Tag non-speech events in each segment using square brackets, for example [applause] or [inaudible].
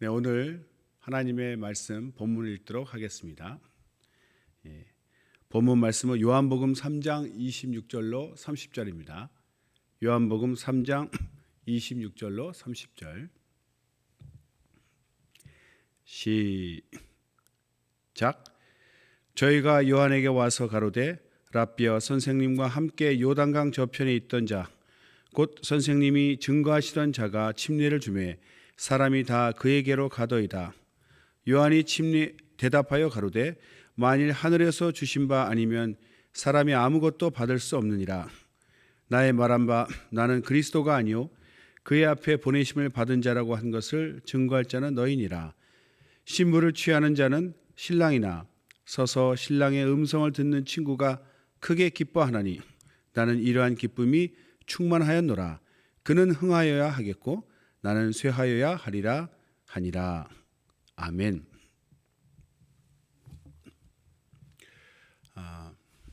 네, 오늘 하나님의 말씀 본문을 읽도록 하겠습니다. 예, 본문 말씀은 요한복음 3장 26절로 30절입니다. 요한복음 3장 26절로 30절. 시작. 저희가 요한에게 와서 가로되 랍비어 선생님과 함께 요단강 저편에 있던 자 곧 선생님이 증거하시던 자가 침례를 주매 사람이 다 그에게로 가더이다. 요한이 침례 대답하여 가로되 만일 하늘에서 주신 바 아니면 사람이 아무것도 받을 수 없느니라. 나의 말한 바 나는 그리스도가 아니요 그의 앞에 보내심을 받은 자라고 한 것을 증거할 자는 너희니라. 신부를 취하는 자는 신랑이나 서서 신랑의 음성을 듣는 친구가 크게 기뻐하나니 나는 이러한 기쁨이 충만하였노라. 그는 흥하여야 하겠고 나는 쇠하여야 하리라 하니라. 아멘. 아,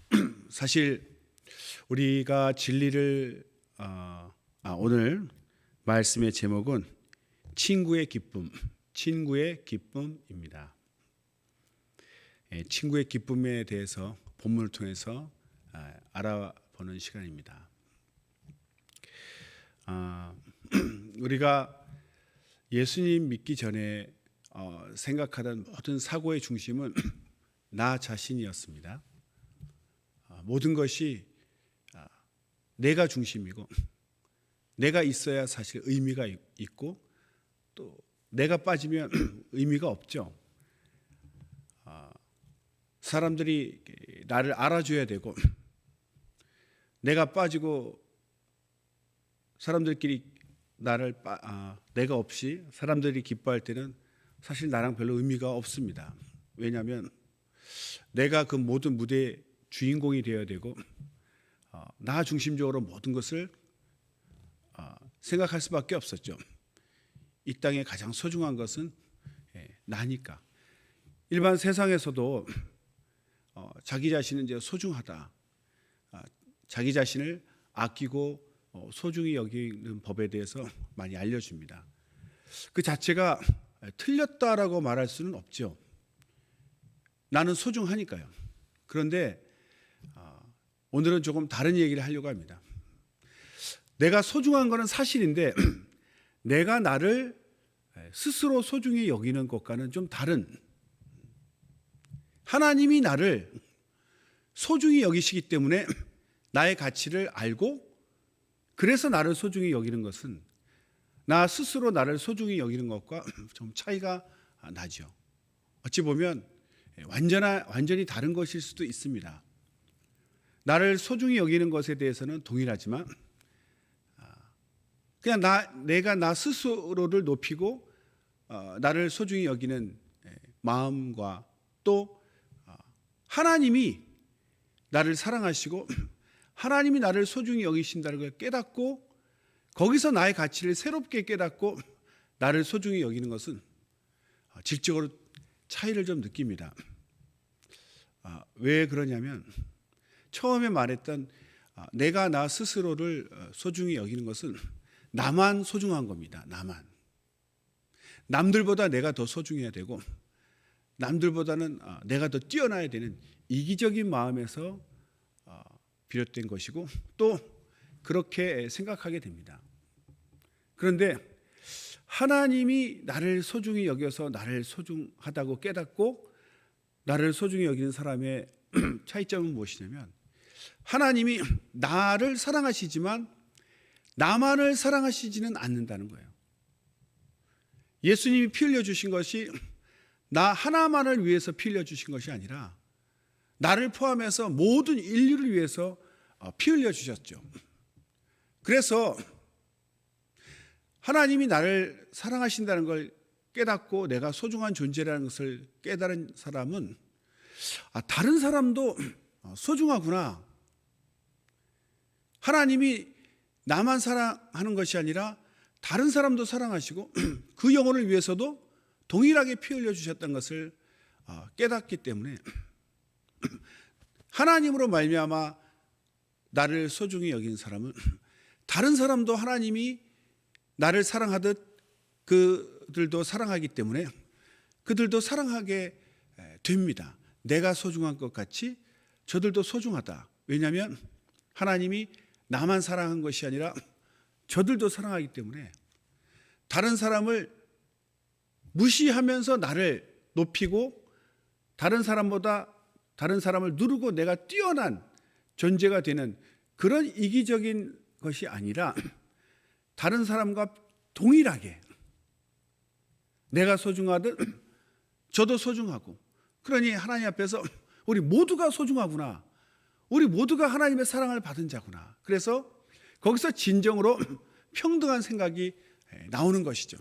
[clears throat] 사실 우리가 진리를 어, 아, 오늘 말씀의 제목은 친구의 기쁨, 친구의 기쁨입니다. 예, 친구의 기쁨에 대해서 본문을 통해서 아, 알아보는 시간입니다. 아, 우리가 예수님 믿기 전에 어, 생각하던 모든 사고의 중심은 [clears throat] 나 자신이었습니다. 아, 모든 것이 아, 내가 중심이고 [clears throat] 내가 있어야 사실 의미가 있- 있고 또 내가 빠지면 [clears throat] 의미가 없죠. 아, 사람들이 나를 알아줘야 되고 내가 빠지고 사람들끼리 나를 빠, 아, 내가 없이 사람들이 기뻐할 때는 사실 나랑 별로 의미가 없습니다. 왜냐하면 내가 그 모든 무대의 주인공이 되어야 되고 어, 나 중심적으로 모든 것을 어, 생각할 수밖에 없었죠. 이 땅에 가장 소중한 것은 예, 나니까. 일반 세상에서도 어, 자기 자신은 이제 소중하다. 아, 자기 자신을 아끼고 어, 소중히 여기는 법에 대해서 [laughs] 많이 알려줍니다. 그 자체가 틀렸다라고 말할 수는 없죠. 나는 소중하니까요. 그런데 어, 오늘은 조금 다른 얘기를 하려고 합니다. 내가 소중한 것은 사실인데 [clears throat] 내가 나를 스스로 소중히 여기는 것과는 좀 다른 하나님이 나를 소중히 여기시기 때문에 [clears throat] 나의 가치를 알고 그래서 나를 소중히 여기는 것은 나 스스로 나를 소중히 여기는 것과 [clears throat] 좀 차이가 나죠. 어찌 보면 완전한 완전히 다른 것일 수도 있습니다. 나를 소중히 여기는 것에 대해서는 동일하지만 아, 그냥 나 내가 나 스스로를 높이고 어, 나를 소중히 여기는 예, 마음과 또 어, 하나님이 나를 사랑하시고 [clears throat] 하나님이 나를 소중히 여기신다는 걸 깨닫고 거기서 나의 가치를 새롭게 깨닫고 [laughs] 나를 소중히 여기는 것은 어, 질적으로 차이를 좀 느낍니다. 아, 왜 그러냐면 처음에 말했던 아, 내가 나 스스로를 어, 소중히 여기는 것은 나만 소중한 겁니다. 나만. 남들보다 내가 더 소중해야 되고 남들보다는 아, 내가 더 뛰어나야 되는 이기적인 마음에서 아, 비롯된 것이고 또 그렇게 생각하게 됩니다. 그런데 하나님이 나를 소중히 여겨서 나를 소중하다고 깨닫고 나를 소중히 여기는 사람의 [clears throat] 차이점은 무엇이냐면 하나님이 나를 사랑하시지만 나만을 사랑하시지는 않는다는 거예요. 예수님이 피 흘려 주신 것이 나 하나만을 위해서 피 흘려 주신 것이 아니라 나를 포함해서 모든 인류를 위해서 어, 피 흘려 주셨죠. 그래서 하나님이 나를 사랑하신다는 걸 깨닫고 내가 소중한 존재라는 것을 깨달은 사람은 아, 다른 사람도 어, 소중하구나. 하나님이 나만 사랑하는 것이 아니라 다른 사람도 사랑하시고 [clears throat] 그 영혼을 위해서도 동일하게 피 흘려 주셨다는 것을 어, 깨닫기 때문에 [clears throat] 하나님으로 말미암아 나를 소중히 여기는 사람은 [clears throat] 다른 사람도 하나님이 나를 사랑하듯 그 그들도 사랑하기 때문에 그들도 사랑하게 에, 됩니다. 내가 소중한 것 같이 저들도 소중하다. 왜냐하면 하나님이 나만 사랑한 것이 아니라 [clears throat] 저들도 사랑하기 때문에 다른 사람을 무시하면서 나를 높이고 다른 사람보다 다른 사람을 누르고 내가 뛰어난 존재가 되는 그런 이기적인 것이 아니라 [clears throat] 다른 사람과 동일하게 내가 소중하듯 [clears throat] 저도 소중하고 그러니 하나님 앞에서 [clears throat] 우리 모두가 소중하구나. 우리 모두가 하나님의 사랑을 받은 자구나. 그래서 거기서 진정으로 평등한 생각이 나오는 것이죠.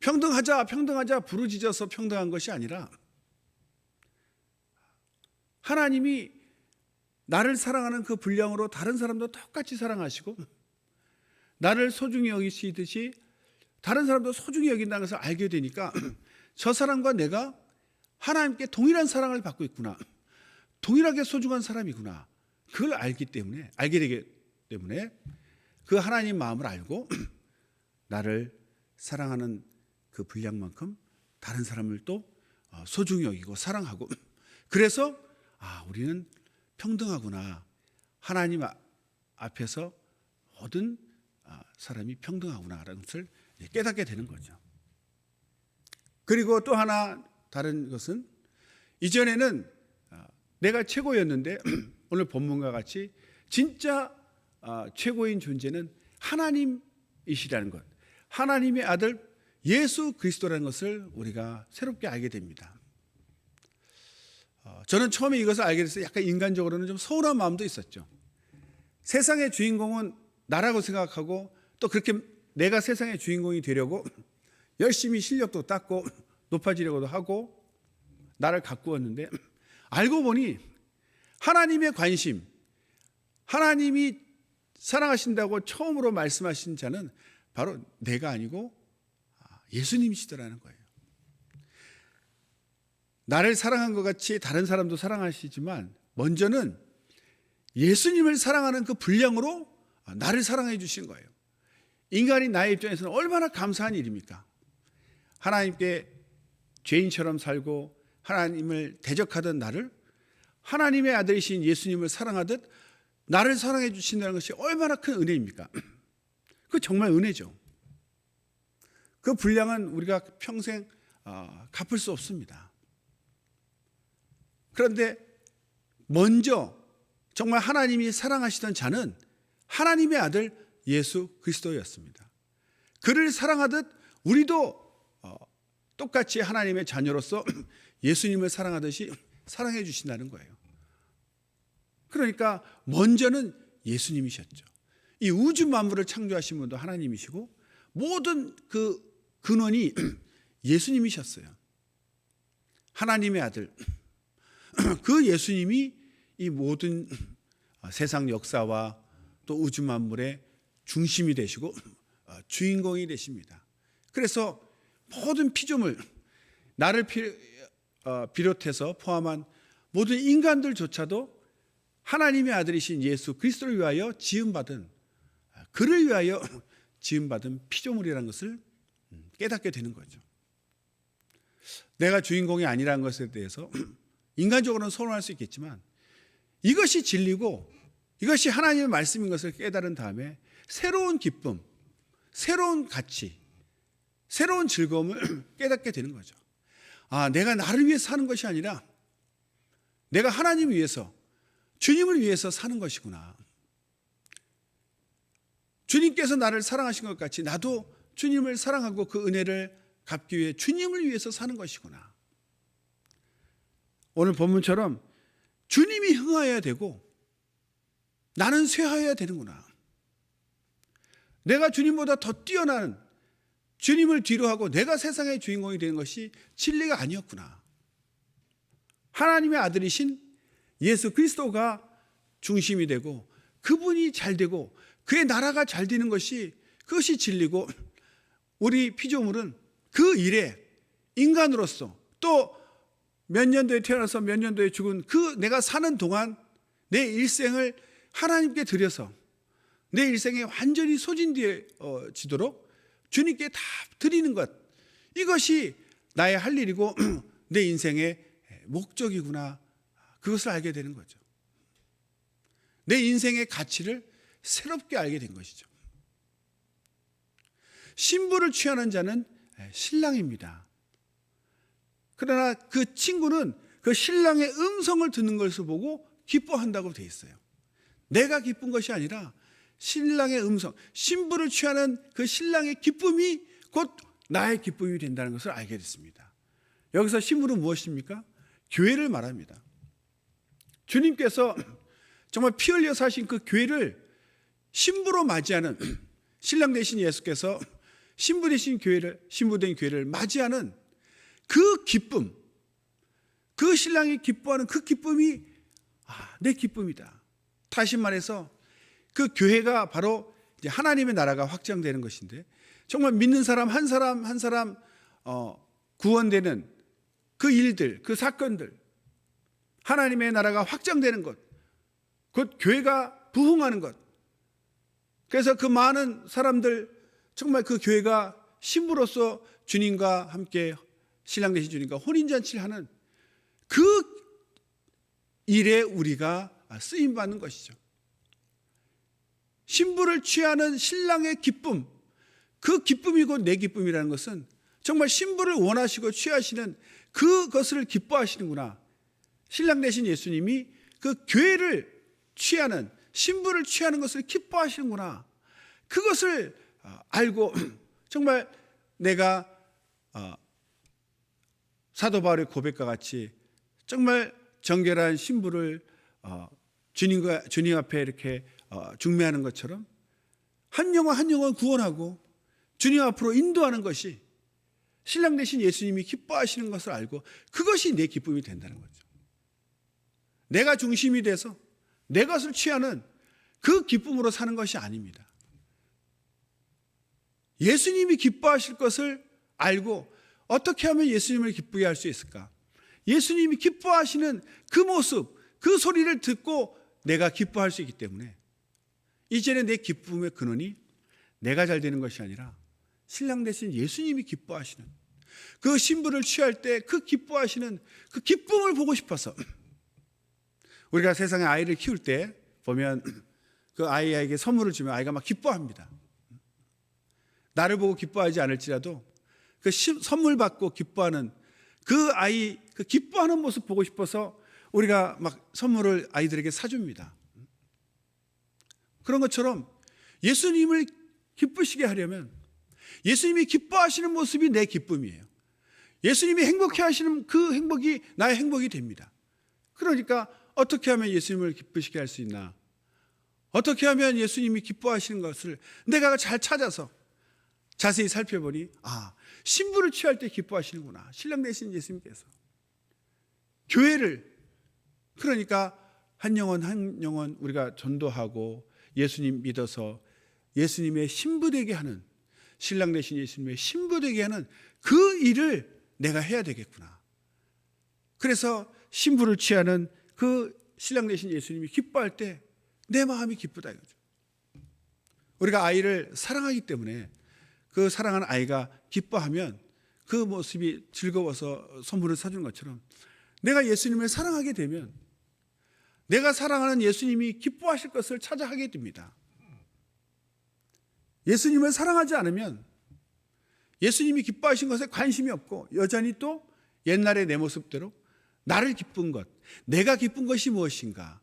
평등하자, 평등하자 부르짖어서 평등한 것이 아니라 하나님이 나를 사랑하는 그 분량으로 다른 사람도 똑같이 사랑하시고 나를 소중히 여기시듯이 다른 사람도 소중히 여긴다는 것을 알게 되니까 [clears throat] 저 사람과 내가 하나님께 동일한 사랑을 받고 있구나. 동일하게 소중한 사람이구나. 그걸 알기 때문에 알게 되기 때문에 그 하나님 마음을 알고 [clears throat] 나를 사랑하는 그 분량만큼 다른 사람을 또 어, 소중히 여기고 사랑하고 [clears throat] 그래서 아 우리는 평등하구나 하나님 아- 앞에서 모든 아, 사람이 평등하구나라는 것을 깨닫게 되는 거죠. 그리고 또 하나 다른 것은 이전에는 아, 내가 최고였는데 [clears throat] 오늘 본문과 같이 진짜 아, 최고인 존재는 하나님이시라는 것, 하나님의 아들 예수 그리스도라는 것을 우리가 새롭게 알게 됩니다. 어, 저는 처음에 이것을 알게 돼서 약간 인간적으로는 좀 서운한 마음도 있었죠. 세상의 주인공은 나라고 생각하고 또 그렇게 내가 세상의 주인공이 되려고 [clears throat] 열심히 실력도 닦고 [clears throat] 높아지려고도 하고 나를 가꾸었는데 [clears throat] 알고 보니 하나님의 관심, 하나님이 사랑하신다고 처음으로 말씀하신 자는 바로 내가 아니고 예수님이시더라는 거예요. 나를 사랑한 것 같이 다른 사람도 사랑하시지만 먼저는 예수님을 사랑하는 그 분량으로 나를 사랑해 주신 거예요. 인간이 나의 입장에서는 얼마나 감사한 일입니까? 하나님께 죄인처럼 살고 하나님을 대적하던 나를 하나님의 아들이신 예수님을 사랑하듯 나를 사랑해 주신다는 것이 얼마나 큰 은혜입니까? [clears throat] 그 정말 은혜죠. 그 분량은 우리가 평생 어, 갚을 수 없습니다. 그런데 먼저 정말 하나님이 사랑하시던 자는 하나님의 아들 예수 그리스도였습니다. 그를 사랑하듯 우리도 어, 똑같이 하나님의 자녀로서 [clears throat] 예수님을 사랑하듯이 [clears throat] 사랑해 주신다는 거예요. 그러니까 먼저는 예수님이셨죠. 이 우주 만물을 창조하신 분도 하나님이시고 모든 그 근원이 [clears throat] 예수님이셨어요. 하나님의 아들. [clears throat] 그 예수님이 이 모든 세상 역사와 또 우주 만물의 중심이 되시고 주인공이 되십니다. 그래서 모든 피조물 나를 어, 비롯해서 포함한 모든 인간들조차도 하나님의 아들이신 예수 그리스도를 위하여 지음 받은 그를 위하여 [clears throat] 지음 받은 피조물이라는 것을 깨닫게 되는 거죠. 내가 주인공이 아니라는 것에 대해서 [clears throat] 인간적으로는 서운할 수 있겠지만 이것이 진리고 이것이 하나님의 말씀인 것을 깨달은 다음에 새로운 기쁨, 새로운 가치, 새로운 즐거움을 [clears throat] 깨닫게 되는 거죠. 아, 내가 나를 위해 사는 것이 아니라 내가 하나님을 위해서 주님을 위해서 사는 것이구나. 주님께서 나를 사랑하신 것 같이 나도 주님을 사랑하고 그 은혜를 갚기 위해 주님을 위해서 사는 것이구나. 오늘 본문처럼 주님이 흥하여야 되고 나는 쇠하여야 되는구나. 내가 주님보다 더 뛰어난 주님을 뒤로 하고 내가 세상의 주인공이 되는 것이 진리가 아니었구나. 하나님의 아들이신 예수 그리스도가 중심이 되고 그분이 잘 되고 그의 나라가 잘 되는 것이 그것이 진리고 우리 피조물은 그 일에 인간으로서 또 몇 년도에 태어나서 몇 년도에 죽은 그 내가 사는 동안 내 일생을 하나님께 드려서 내 일생에 완전히 소진되어지도록 주님께 다 드리는 것 이것이 나의 할 일이고 [clears throat] 내 인생의 목적이구나 그것을 알게 되는 거죠. 내 인생의 가치를 새롭게 알게 된 것이죠. 신부를 취하는 자는 신랑입니다. 그러나 그 친구는 그 신랑의 음성을 듣는 것을 보고 기뻐한다고 돼 있어요. 내가 기쁜 것이 아니라 신랑의 음성, 신부를 취하는 그 신랑의 기쁨이 곧 나의 기쁨이 된다는 것을 알게 됐습니다. 여기서 신부는 무엇입니까? 교회를 말합니다. 주님께서 [clears throat] 정말 피 흘려 사신 그 교회를 신부로 맞이하는 [clears throat] 신랑 대신 예수께서 [clears throat] 신부 대신 교회를 신부 된 교회를 맞이하는 그 기쁨, 그 신랑이 기뻐하는 그 기쁨이 아, 내 기쁨이다. 다시 말해서 그 교회가 바로 이제 하나님의 나라가 확장되는 것인데 정말 믿는 사람 한 사람 한 사람 어, 구원되는 그 일들, 그 사건들, 하나님의 나라가 확장되는 것, 곧 교회가 부흥하는 것. 그래서 그 많은 사람들 정말 그 교회가 신부로서 주님과 함께 신랑 되신 주님과 혼인잔치를 하는 그 일에 우리가 쓰임 받는 것이죠. 신부를 취하는 신랑의 기쁨, 그 기쁨이고 내 기쁨이라는 것은 정말 신부를 원하시고 취하시는 그것을 기뻐하시는구나. 신랑 되신 예수님이 그 교회를 취하는 신부를 취하는 것을 기뻐하시는구나. 그것을 어, 알고 [clears throat] 정말 내가 어, 사도 바울의 고백과 같이 정말 정결한 신부를 어, 주님과 주님 앞에 이렇게 중매하는 것처럼 한 영혼 한 영혼 구원하고 주님 앞으로 인도하는 것이 신랑 대신 예수님이 기뻐하시는 것을 알고 그것이 내 기쁨이 된다는 거죠. 내가 중심이 돼서 내 것을 취하는 그 기쁨으로 사는 것이 아닙니다. 예수님이 기뻐하실 것을 알고 어떻게 하면 예수님을 기쁘게 할 수 있을까? 예수님이 기뻐하시는 그 모습, 그 소리를 듣고 내가 기뻐할 수 있기 때문에 이제는 내 기쁨의 근원이 내가 잘 되는 것이 아니라 신랑 대신 예수님이 기뻐하시는 그 신부를 취할 때 그 기뻐하시는 그 기쁨을 보고 싶어서 [clears throat] 우리가 세상에 아이를 키울 때 보면 [clears throat] 그 아이에게 선물을 주면 아이가 막 기뻐합니다. 나를 보고 기뻐하지 않을지라도 그 선물 받고 기뻐하는 그 아이 그 기뻐하는 모습 보고 싶어서 우리가 막 선물을 아이들에게 사줍니다. 그런 것처럼 예수님을 기쁘시게 하려면 예수님이 기뻐하시는 모습이 내 기쁨이에요. 예수님이 행복해 하시는 그 행복이 나의 행복이 됩니다. 그러니까 어떻게 하면 예수님을 기쁘시게 할 수 있나? 어떻게 하면 예수님이 기뻐하시는 것을 내가 잘 찾아서 자세히 살펴보니 아 신부를 취할 때 기뻐하시는구나 신랑 되신 예수님께서 교회를 그러니까 한 영혼 한 영혼 우리가 전도하고 예수님 믿어서 예수님의 신부 되게 하는 신랑 되신 예수님의 신부 되게 하는 그 일을 내가 해야 되겠구나. 그래서 신부를 취하는 그 신랑 되신 예수님이 기뻐할 때 내 마음이 기쁘다 이거죠. 우리가 아이를 사랑하기 때문에 그 사랑하는 아이가 기뻐하면 그 모습이 즐거워서 선물을 사주는 것처럼 내가 예수님을 사랑하게 되면 내가 사랑하는 예수님이 기뻐하실 것을 찾아 하게 됩니다. 예수님을 사랑하지 않으면 예수님이 기뻐하신 것에 관심이 없고 여전히 또 옛날의 내 모습대로 나를 기쁜 것, 내가 기쁜 것이 무엇인가,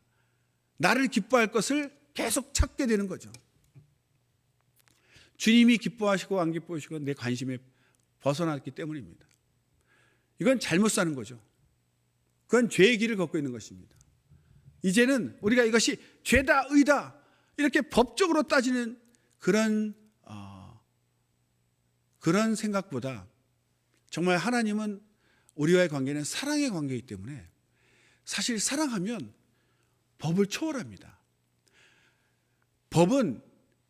나를 기뻐할 것을 계속 찾게 되는 거죠. 주님이 기뻐하시고 안 기뻐하시고 내 관심에 벗어났기 때문입니다. 이건 잘못 사는 거죠. 그건 죄의 길을 걷고 있는 것입니다. 이제는 우리가 이것이 죄다 의다 이렇게 법적으로 따지는 그런 어, 그런 생각보다 정말 하나님은 우리와의 관계는 사랑의 관계이기 때문에 사실 사랑하면 법을 초월합니다. 법은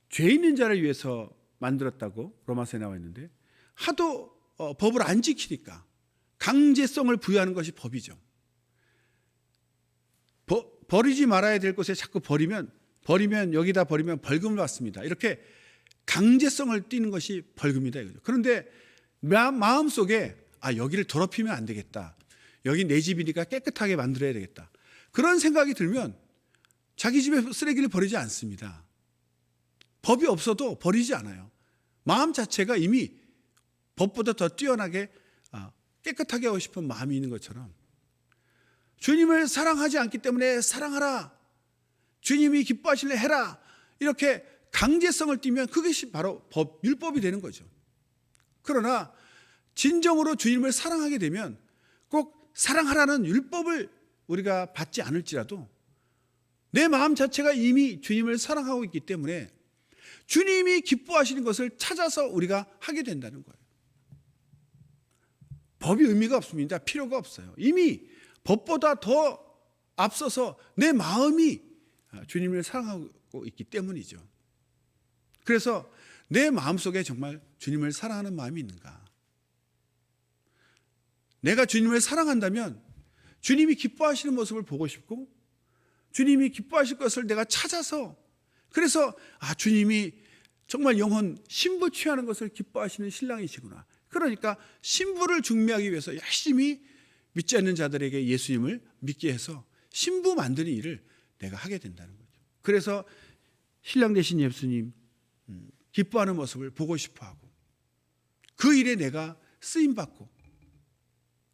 죄 있는 자를 위해서 만들었다고 로마서에 나와 있는데 하도 어, 법을 안 지키니까 강제성을 부여하는 것이 법이죠. 버, 버리지 말아야 될 곳에 자꾸 버리면 버리면 여기다 버리면 벌금을 받습니다. 이렇게 강제성을 띠는 것이 벌금이다 이거죠. 그런데 마음 속에 아 여기를 더럽히면 안 되겠다. 여기 내 집이니까 깨끗하게 만들어야 되겠다. 그런 생각이 들면 자기 집에 쓰레기를 버리지 않습니다. 법이 없어도 버리지 않아요. 마음 자체가 이미 법보다 더 뛰어나게 아, 깨끗하게 하고 싶은 마음이 있는 것처럼 주님을 사랑하지 않기 때문에 사랑하라. 주님이 기뻐하실래 해라. 이렇게 강제성을 띠면 그것이 바로 법, 율법이 되는 거죠. 그러나 진정으로 주님을 사랑하게 되면 꼭 사랑하라는 율법을 우리가 받지 않을지라도 내 마음 자체가 이미 주님을 사랑하고 있기 때문에 주님이 기뻐하시는 것을 찾아서 우리가 하게 된다는 거예요. 법이 의미가 없습니다. 필요가 없어요. 이미 법보다 더 앞서서 내 마음이 주님을 사랑하고 있기 때문이죠. 그래서 내 마음 속에 정말 주님을 사랑하는 마음이 있는가? 내가 주님을 사랑한다면 주님이 기뻐하시는 모습을 보고 싶고 주님이 기뻐하실 것을 내가 찾아서 그래서 아 주님이 정말 영혼 신부 취하는 것을 기뻐하시는 신랑이시구나. 그러니까 신부를 중매하기 위해서 열심히 믿지 않는 자들에게 예수님을 믿게 해서 신부 만드는 일을 내가 하게 된다는 거죠. 그래서 신랑 되신 예수님 음, 기뻐하는 모습을 보고 싶어하고 그 일에 내가 쓰임 받고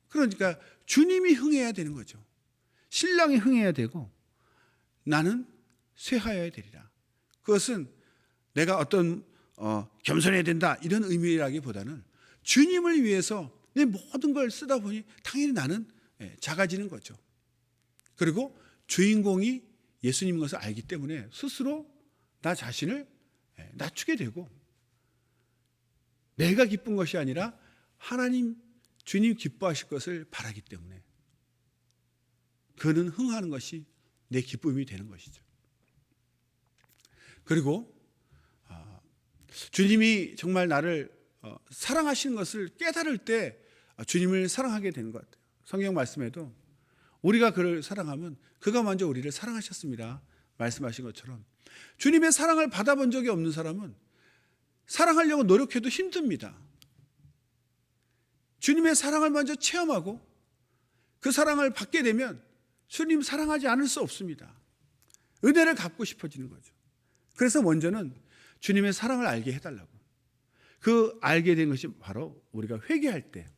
그러니까 주님이 흥해야 되는 거죠. 신랑이 흥해야 되고 나는 쇠하여야 되리라. 그것은 내가 어떤 어, 겸손해야 된다 이런 의미라기보다는 주님을 위해서 내 모든 걸 쓰다 보니 당연히 나는 예, 작아지는 거죠. 그리고 주인공이 예수님인 것을 알기 때문에 스스로 나 자신을 예, 낮추게 되고 내가 기쁜 것이 아니라 하나님 주님 기뻐하실 것을 바라기 때문에 그는 흥하는 것이 내 기쁨이 되는 것이죠. 그리고 아, 주님이 정말 나를 어, 사랑하시는 것을 깨달을 때 아, 주님을 사랑하게 되는 것 같아요. 성경 말씀에도 우리가 그를 사랑하면 그가 먼저 우리를 사랑하셨습니다. 말씀하신 것처럼 주님의 사랑을 받아본 적이 없는 사람은 사랑하려고 노력해도 힘듭니다. 주님의 사랑을 먼저 체험하고 그 사랑을 받게 되면 주님 사랑하지 않을 수 없습니다. 은혜를 갚고 싶어지는 거죠. 그래서 먼저는 주님의 사랑을 알게 해달라고. 그 알게 된 것이 바로 우리가 회개할 때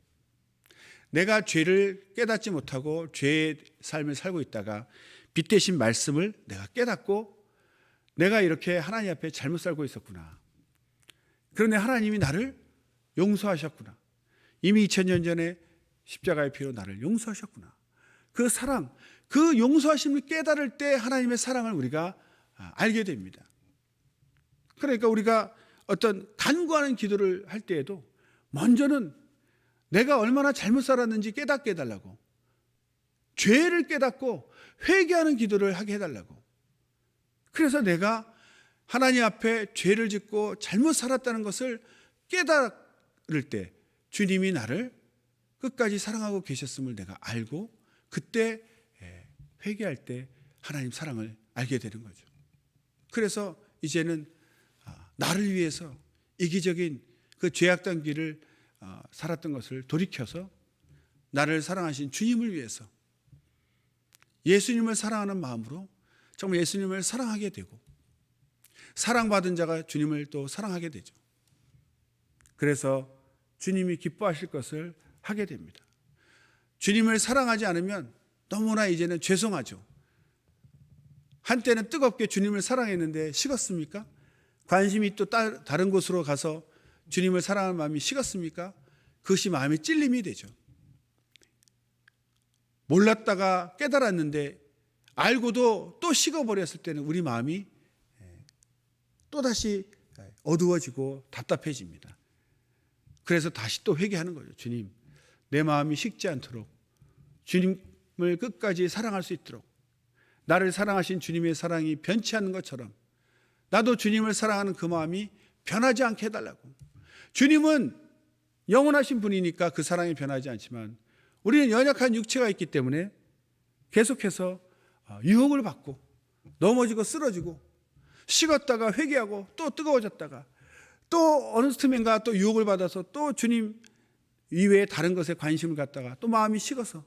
내가 죄를 깨닫지 못하고 죄의 삶을 살고 있다가 빛 대신 말씀을 내가 깨닫고 내가 이렇게 하나님 앞에 잘못 살고 있었구나. 그런데 하나님이 나를 용서하셨구나. 이미 2000년 전에 십자가의 피로 나를 용서하셨구나. 그 사랑, 그 용서하심을 깨달을 때 하나님의 사랑을 우리가 아, 알게 됩니다. 그러니까 우리가 어떤 간구하는 기도를 할 때에도 먼저는 내가 얼마나 잘못 살았는지 깨닫게 해달라고 죄를 깨닫고 회개하는 기도를 하게 해달라고 그래서 내가 하나님 앞에 죄를 짓고 잘못 살았다는 것을 깨달을 때 주님이 나를 끝까지 사랑하고 계셨음을 내가 알고 그때 예, 회개할 때 하나님 사랑을 알게 되는 거죠. 그래서 이제는 아, 나를 위해서 이기적인 그 죄악된 길을 어, 살았던 것을 돌이켜서 나를 사랑하신 주님을 위해서 예수님을 사랑하는 마음으로 정말 예수님을 사랑하게 되고 사랑받은 자가 주님을 또 사랑하게 되죠. 그래서 주님이 기뻐하실 것을 하게 됩니다. 주님을 사랑하지 않으면 너무나 이제는 죄송하죠. 한때는 뜨겁게 주님을 사랑했는데 식었습니까? 관심이 또 다른 곳으로 가서 주님을 사랑하는 마음이 식었습니까? 그것이 마음의 찔림이 되죠. 몰랐다가 깨달았는데 알고도 또 식어버렸을 때는 우리 마음이 또다시 어두워지고 답답해집니다. 그래서 다시 또 회개하는 거죠. 주님, 내 마음이 식지 않도록 주님을 끝까지 사랑할 수 있도록 나를 사랑하신 주님의 사랑이 변치 않는 것처럼 나도 주님을 사랑하는 그 마음이 변하지 않게 해달라고. 주님은 영원하신 분이니까 그 사랑이 변하지 않지만 우리는 연약한 육체가 있기 때문에 계속해서 어, 유혹을 받고 넘어지고 쓰러지고 식었다가 회개하고 또 뜨거워졌다가 또 어느 틈엔가 또 유혹을 받아서 또 주님 이외에 다른 것에 관심을 갖다가 또 마음이 식어서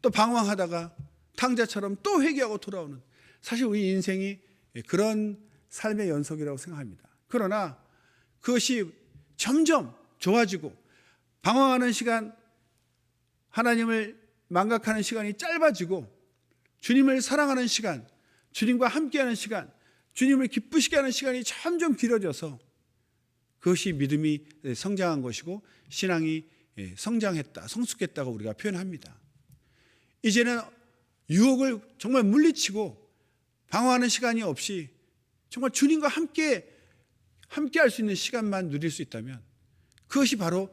또 방황하다가 탕자처럼 또 회개하고 돌아오는 사실 우리 인생이 그런 삶의 연속이라고 생각합니다. 그러나 그것이 점점 좋아지고 방황하는 시간 하나님을 망각하는 시간이 짧아지고 주님을 사랑하는 시간, 주님과 함께하는 시간, 주님을 기쁘시게 하는 시간이 점점 길어져서 그것이 믿음이 성장한 것이고 신앙이 성장했다, 성숙했다고 우리가 표현합니다. 이제는 유혹을 정말 물리치고 방어하는 시간이 없이 정말 주님과 함께 함께 할 수 있는 시간만 누릴 수 있다면 그것이 바로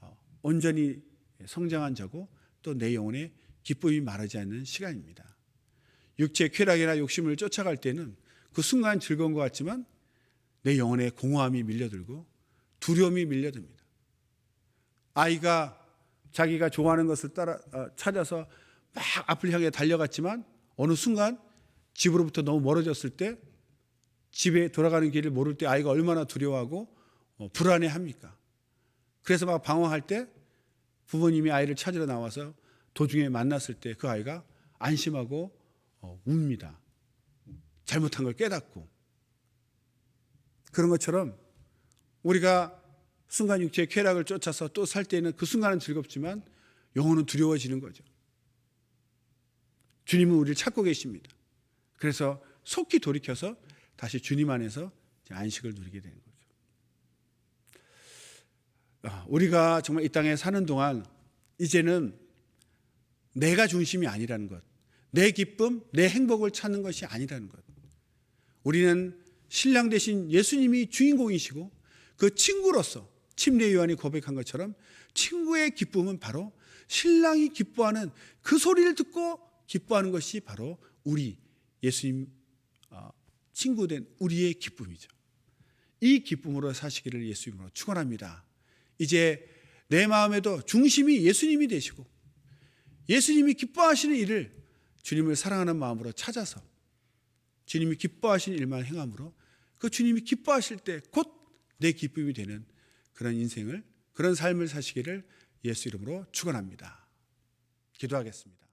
어, 온전히 성장한 자고 또 내 영혼의 기쁨이 마르지 않는 시간입니다. 육체 쾌락이나 욕심을 쫓아갈 때는 그 순간 즐거운 것 같지만 내 영혼에 공허함이 밀려들고 두려움이 밀려듭니다. 아이가 자기가 좋아하는 것을 따라 어, 찾아서 막 앞을 향해 달려갔지만 어느 순간 집으로부터 너무 멀어졌을 때 집에 돌아가는 길을 모를 때 아이가 얼마나 두려워하고 어, 불안해 합니까? 그래서 막 방황할 때 부모님이 아이를 찾으러 나와서 도중에 만났을 때 그 아이가 안심하고 어, 웁니다. 잘못한 걸 깨닫고 그런 것처럼 우리가 순간 육체의 쾌락을 쫓아서 또 살 때는 그 순간은 즐겁지만 영혼은 두려워지는 거죠. 주님은 우리를 찾고 계십니다. 그래서 속히 돌이켜서 다시 주님 안에서 안식을 누리게 되는 거죠. 아, 우리가 정말 이 땅에 사는 동안 이제는 내가 중심이 아니라는 것, 내 기쁨, 내 행복을 찾는 것이 아니라는 것. 우리는 신랑 대신 예수님이 주인공이시고 그 친구로서 침례 요한이 고백한 것처럼 친구의 기쁨은 바로 신랑이 기뻐하는 그 소리를 듣고 기뻐하는 것이 바로 우리 예수님 어, 친구된 우리의 기쁨이죠. 이 기쁨으로 사시기를 예수님으로 축원합니다. 이제 내 마음에도 중심이 예수님이 되시고 예수님이 기뻐하시는 일을 주님을 사랑하는 마음으로 찾아서 주님이 기뻐하시는 일만 행함으로 그 주님이 기뻐하실 때 곧 내 기쁨이 되는 그런 인생을 그런 삶을 사시기를 예수 이름으로 축원합니다. 기도하겠습니다.